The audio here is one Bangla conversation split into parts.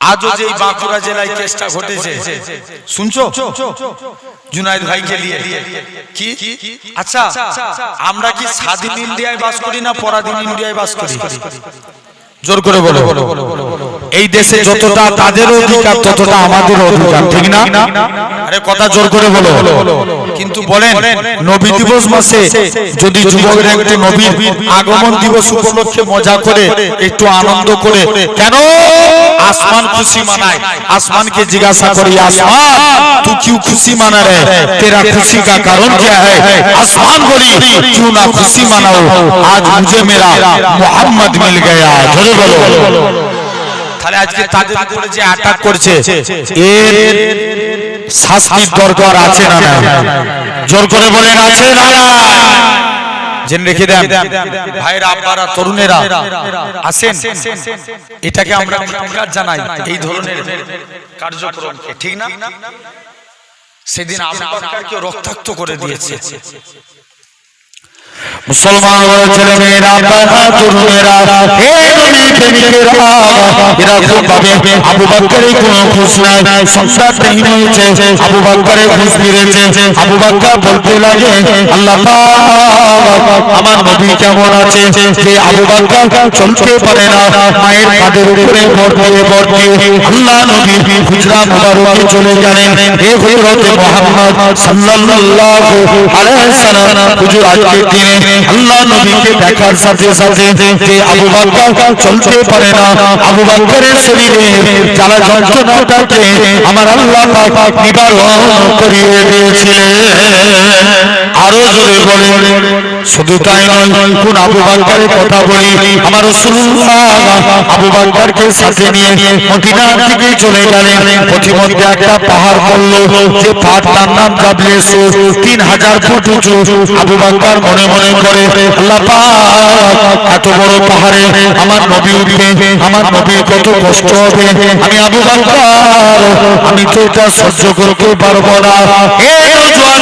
আজও যে বাঁকুড়া জেলায় কেসটা ঘটেছে। শুনছো? জুনাইদ ভাইকে নিয়ে। কি? আচ্ছা আমরা কি স্বাধীন ইন্ডিয়ায় বাস করি না পরাধীন ইন্ডিয়ায় বাস করি? জোর করে বলো বলো বলো বলো। এই দেশে যতটা তাদের অধিকার ততটা আমাদের অধিকার ঠিক না আরে কথা জোর করে বলো কিন্তু বলেন নবী দিবস মাসে যদি যুবকরা একটু নবীর আগমন দিবস উপলক্ষে মজা করে একটু আনন্দ করে কেন আসমান খুশি মানায় আসমানকে জিজ্ঞাসা করি আসমান तू क्यों खुशी मना रहे तेरा खुशी का कारण क्या है आसमान बोली क्यों ना खुशी मनाओ आज मुझे मेरा मोहम्मद मिल गया জোরে বলো তাহলে আজকে তাদের উপরে যে অ্যাটাক করছে এর শাস্তির দরকার আছে না জোর করে বলেন আছে না জেনে রেখে দেন। ভাইরা আব্বারা তরুণেরা আসেন। এটাকে আমরা ধিক্কার জানাই এই ধরনের কার্যক্রমকে ঠিক না? সেদিন আবু বকরকে রক্তাক্ত করে দিয়েছে। মুসলমান ছেলে মেয়েরা তরুণেরা এরা খুব ভাবে আবু বকরের কোনো খুশ নাই সংসার তৈরি হয়েছে আবু বকরের খুশ ফিরেছে আবু বকর বলতে লাগে আল্লাহ পাক আমার নবী কেমন আছে যে আবু বকর চলতে পারে না মায়ের কাঁধের উপরে ভর দিয়ে ভর দিয়ে আল্লাহ নবী হুজরা মুবারকে চলে গেলেন হে হযরত মুহাম্মদ সাল্লাল্লাহু আলাইহি সাল্লাম হুজুর আজকের দিনে আল্লাহ নবীকে দেখার সাথে সাথে যে আবু বকর চলতে পারে না। আবু বকরের শরীরে যারা যন্ত্রণাটাকে আমার আল্লাহ পাক নিবারণ করিয়ে দিয়েছিলেন। আরও জোরে বলে শুধু তাই নয়, কোন আবু বকরের কথা বলি, আমার আবু বকরকে সাথে নিয়ে মদিনার দিকে চলে গেলেন। পথিমধ্যে একটা পাহাড় পড়ল, যে পাহাড়টার নাম জাবলে তিন হাজার ফুট উঁচু, আবু বকর মনে মনে করে এত বড় পাহাড়ে আমার নবী উঠবে, আমার নবীর কত কষ্ট হবে। আমি আবু বকর আমি তো এটা সহ্য করতে পারব না। নওজোয়ান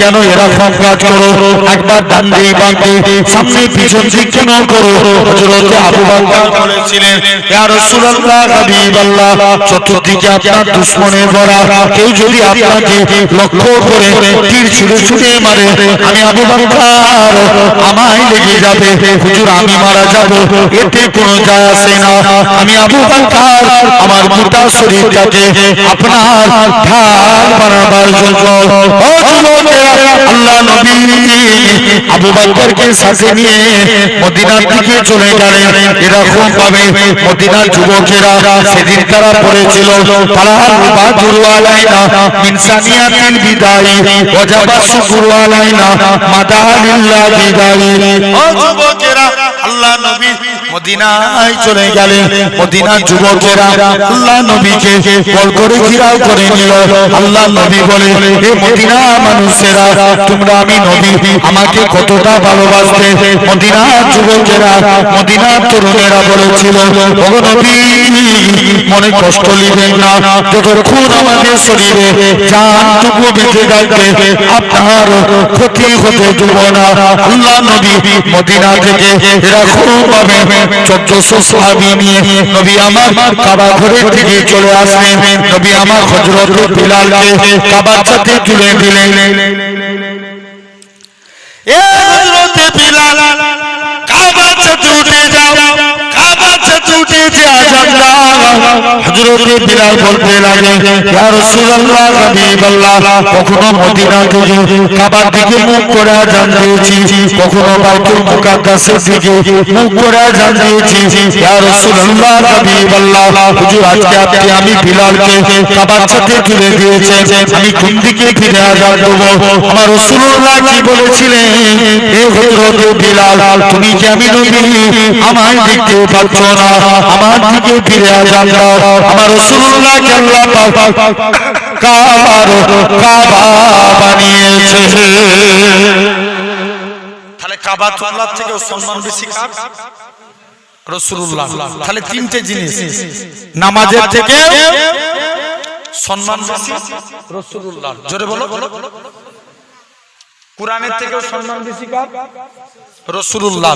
কেন এরকম কাজ করো, একবার সামনে পিছন করো। আবু বকর বলেছিলেন, ইয়া রাসূলুল্লাহ হাবিবাল্লাহ চতুর্দিকে আপনার দুশমনে ভরা কেউ যদি আপনাকে লক্ষ্য করে তীর ছুঁড়ে মারে, আমি আবু বকর, আমায় লেগে যাবে। হুজুর, আমি মারা যাব, এতে কোনো যায় আসে না। আমি আবু বকর, আমার মোটা শরীরটাকে আপনার ঢাল বানাবার জন্য। ও আল্লাহ নবী আবু বকরকে সাথে নিয়ে মদিনার দিকে চলে গেলেন। এরকম ভাবে মদিনার যুবকেরা সেদিন তারা পড়েছিল। তারা বাদুর আলাইনা ইনসানিয়াতিল বিদায়ী ওয়াজাবা শুকুর আলাইনা মাদালিল্লাহ বিদায়ী। ও যুবকেরা আল্লাহ নবী মদিনায় চলে গেলেন। মদিনার যুবকেরা আল্লাহ নবীকে বল করে ঘিরাও করে নিল। আল্লাহ নবী বলে হে মদিনা মানুষেরা, তোমরা আমি নবী, আমাকে কতটা ভালোবাসবে মদিনার যুবকেরা মদিনার তরুণেরা বলেছিল ও নবী, মনে কষ্ট নিবেন না। যতক্ষণ আমাদের শরীরে। জানটুকু বেঁচে থাকবে আপনার ক্ষতি হতে দেব না। আল্লাহ নবী মদিনা থেকে এরকম ভাবে চোদ্দশো সাহাবি নিয়ে নবী আমার কাবা ঘরের দিকে চলে আসলেন। নবী আমার হজরত বিলালকে কাবার সাথে তুলে দিলেন এ হযরতে বিলাল কাবা ছাতে উঠে যাও কাবা ছাতে উঠে যে আজান দাও দিকে দিকে আমি বিলালকে কাবার সাথে তুলে দিয়েছেন, আমি কোন দিকে ফিরে আমার কি বলেছিলেন? বিলাল, তুমি কি আমি আমায় দেখতে পাচ্ছ না, আমার দিকে ফিরে আমরা আমার রাসূলুল্লাহকে আল্লাহ কাবার কাবা বানিয়েছে তাহলে কাবাতুল্লাহ থেকে সম্মান বেশি কার? রসুল্লাহ তাহলে তিনটে জিনিস। নামাজের থেকে সম্মান বেশি। রসুল্লাহ জোরে বলো। কোরআনের থেকেও সম্মান বেশি কার? রসুল্লাহ।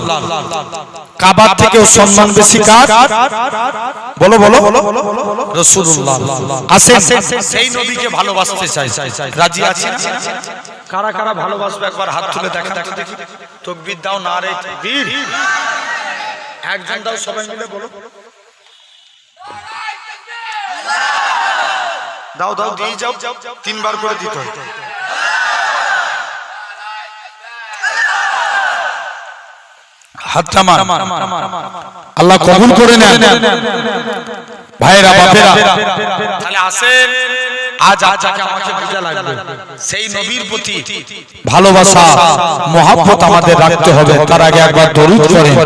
কাবার থেকেও সম্মান বেশি কার? বলো বলো। রসুল্লাহ। সেই নবীকে ভালোবাসতে চাই। রাজি আছি কারা কারা ভালোবাসবে? একবার হাত তুলে দেখা দেখা দেখি তকবির দাও না রে একজন দাও সবাই মিলে বলো। দাও দাও দিয়ে যাও। তিনবার করে দিতে হয়। আল্লাহ কবুল করে নেন। ভাইরা বাপেরা। তাহলে আসেন আজ আপনাকে আমাকে বুঝা লাগবে। সেই নবীর প্রতি ভালোবাসা মহাব্বত আমাদের রাখতে হবে। তার আগে একবার দরুদ করেন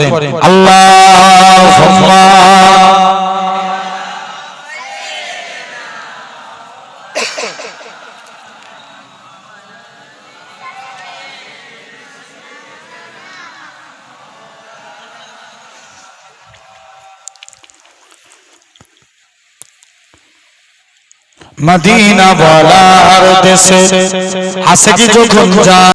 আল্লাহ! মদিনা বলার দেশে আসে কি যখন যা